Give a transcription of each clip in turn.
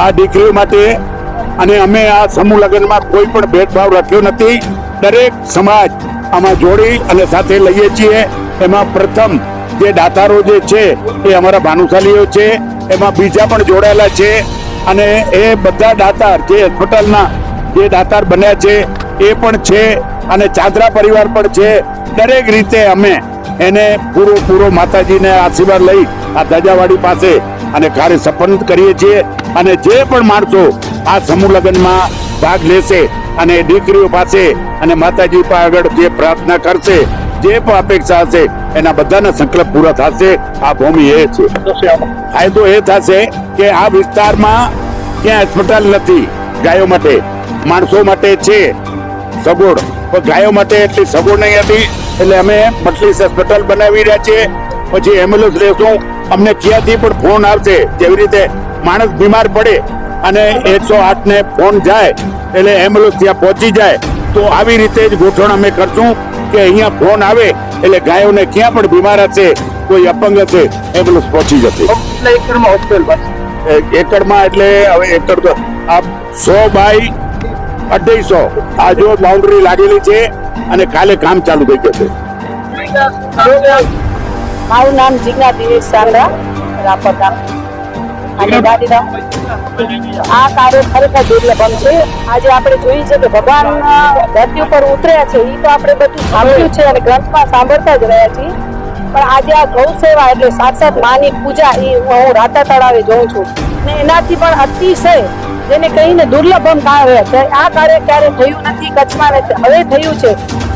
આ દીકરીઓ માટે અને અમે આ સમૂહ લગ્નમાં કોઈ પણ ભેદભાવ રાખ્યો નથી. દરેક સમાજ આમાં જોડી અને સાથે લઈએ છીએ. એમાં પ્રથમ જે દાતારો જે છે એ અમારા ભાનુશાલીઓ છે. એમાં બીજા પણ જોડાયેલા છે. અને એ બધા દાતાર જે હોસ્પિટલના જે દાતાર બન્યા છે એ પણ છે અને ચાદરા પરિવાર પણ છે. દરેક રીતે અમે એને પૂરો પૂરો માતાજીને આશીર્વાદ લઈ આ ધજાવાડી પાસે અને કાર્ય સંપન્ન કરીએ છીએ અને જે પણ માણસો આ સમૂહ લગ્નમાં ભાગ લેશે અને દીકરીઓ પાસે અને માતાજી પાસે આગળ જે પ્રાર્થના કરશે, જે પણ અપેક્ષા હશે, એના બધાના સંકલ્પ પૂરા થશે. આ ભૂમિ એ છે. ફાયદો એ થશે કે આ વિસ્તારમાં ક્યાં હોસ્પિટલ નથી. ગાયો માટે, માણસો માટે છે. સગવડ પણ ગાયો માટે એટલી સગવડ નહીં હતી. એટલે અમે મટલીસ હોસ્પિટલ બનાવી રહ્યા છીએ. પછી એમ્બ્યુલન્સ લેશું. અમને ક્યાંથી પણ ફોન આવશે. જેવી રીતે માણસ બીમાર પડે અને એકસો આઠ ને ફોન જાય એટલે એમ્બ્યુલન્સ ત્યાં પહોંચી જાય. તો આવી રીતે જ ગોઠવણ અમે કરશું કે અહીંયા ફોન આવે એટલે ગાયોને ક્યાં પણ બીમાર હશે કોઈ અપંગ હશે એમ્બ્યુલન્સ પહોંચી જશે. એકડમાં હોસ્પિટલ એક- એકડમાં એટલે હવે એકડ તો આ સો બાય અઢાઈસો આ જો બાઉન્ડ્રી લાગેલી છે અને કાલે કામ ચાલુ થઈ જશે. મારું નામ જીજ્ઞા દિવેશ સાંગરા રાપર અને ગાંધીધામ આ કાર્ય ખરેખર દુર્લભમ છે. આજે આપણે જોઈએ છે કે ભગવાન ધરતી ઉપર ઉતર્યા છે. એ તો આપણે બધું સાંભળ્યું છે અને ગ્રંથમાં સાંભળતા જ રહ્યા છીએ. પણ આજે આ ગૌ સેવા એટલે સાક્ષાત માની પૂજા એ હું રાતા તળાવે જોઉં છું. ને એનાથી પણ અતિશય જેને કહીને દુર્લભમ કાર્ય છે આ કાર્ય ક્યારે થયું નથી કચ્છમાં હવે થયું છે.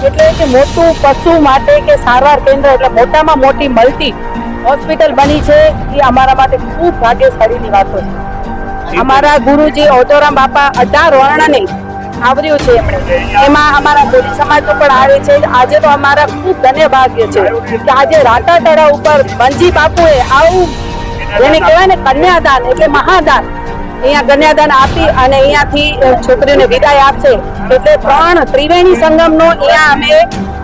એટલે કે મોટું પશુ માટે કે સારવાર કેન્દ્ર એટલે મોટામાં મોટી મલ્ટી હોસ્પિટલ બની છે. એ અમારા માટે ખૂબ ભાગ્યશાળીની વાતો છે. અમારા ગુરુજી ઓટોરામ બાપા અઢાર વર્ણને આવર્યું છે. એમણે એમાં અમારા બોલી સમાજ પણ આવે છે. આજે તો અમારા ખૂબ ધન્ય ભાગ્ય છે કે આજે રાતા તળાવ ઉપર બંજી બાપુએ આવું જેને કહેવાય ને કન્યાદાન એટલે મહાદાન અહીંયા કન્યાદાન આપી અને અહીંયાથી છોકરીઓને વિદાય આપશે. એટલે ત્રણ ત્રિવેણી સંગમનો અહીંયા અમે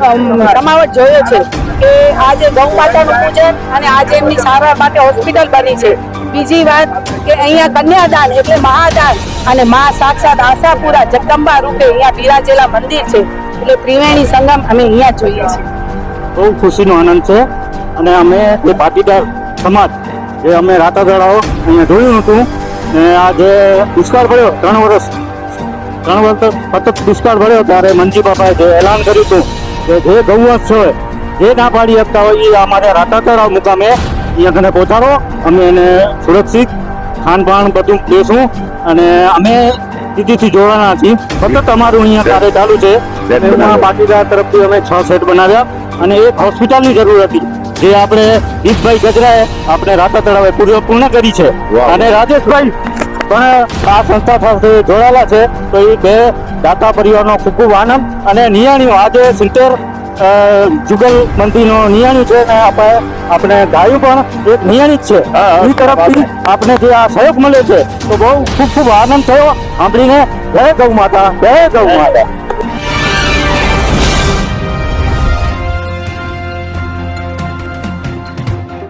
અમ, જોયો છે કે આજે ગૌ માતાનું પૂજન અને આજે એમની સારવાર માટે હોસ્પિટલ બની છે. બીજી વાત કે અહીંયા કન્યાદાન એટલે મહાદાન અને મા સાક્ષાત આશાપુરા જગદંબા રૂપે અહીંયા બિરાજેલા મંદિર છે. એટલે ત્રિવેણી સંગમ અમે અહીંયા જોઈએ છીએ. બહુ ખુશીનો આનંદ છે અને અમે એ પાટીદાર સમાજ જે અમે રાતા દળાઓ અહીંયા જોયું હતું ને આ જે દુષ્કાળ પડ્યો ત્રણ વર્ષ. ત્રણ વર્ષ સતત દુષ્કાળ પડ્યો ત્યારે મંજી બાપાએ જે એલાન કર્યું હતું કે જે ગૌવંશ છે જે ના પાડી શકતા હોય એ અમારે રાતા તળાવ મુકામે અહીંયા કને પહોંચાડો. અમે એને સુરક્ષિત ખાનપાન બધું દેશું અને અમે સ્થિતિથી જોડાના છીએ. સતત અમારું અહીંયા કાર્ય ચાલુ છે. બાકીદાર પાટીદાર તરફથી અમે છ સેટ બનાવ્યા અને એક હોસ્પિટલની જરૂર હતી. જે આપણે ઈશભાઈ ગજરાએ આપણે રાતા તળાવે પૂર્ણ કરી છે. અને રાજેશભાઈ પણ આ સંસ્થા સાથે જોડાયેલા છે તો એ બે દાતા પરિવારનો ખૂબ ખૂબ આનંદ અને નિયાણીઓ. આજે સિત્તેર જુગલ મંદિરનો નિયાણી છે અને આપણે આપણે ગાયું પણ એક નિયાણી જ છે. એ તરફથી આપણે જે આ સહયોગ મળ્યો છે તો બહુ ખૂબ ખૂબ આનંદ થયો. સાંભળીને જય ગૌ માતા જય ગૌ માતા.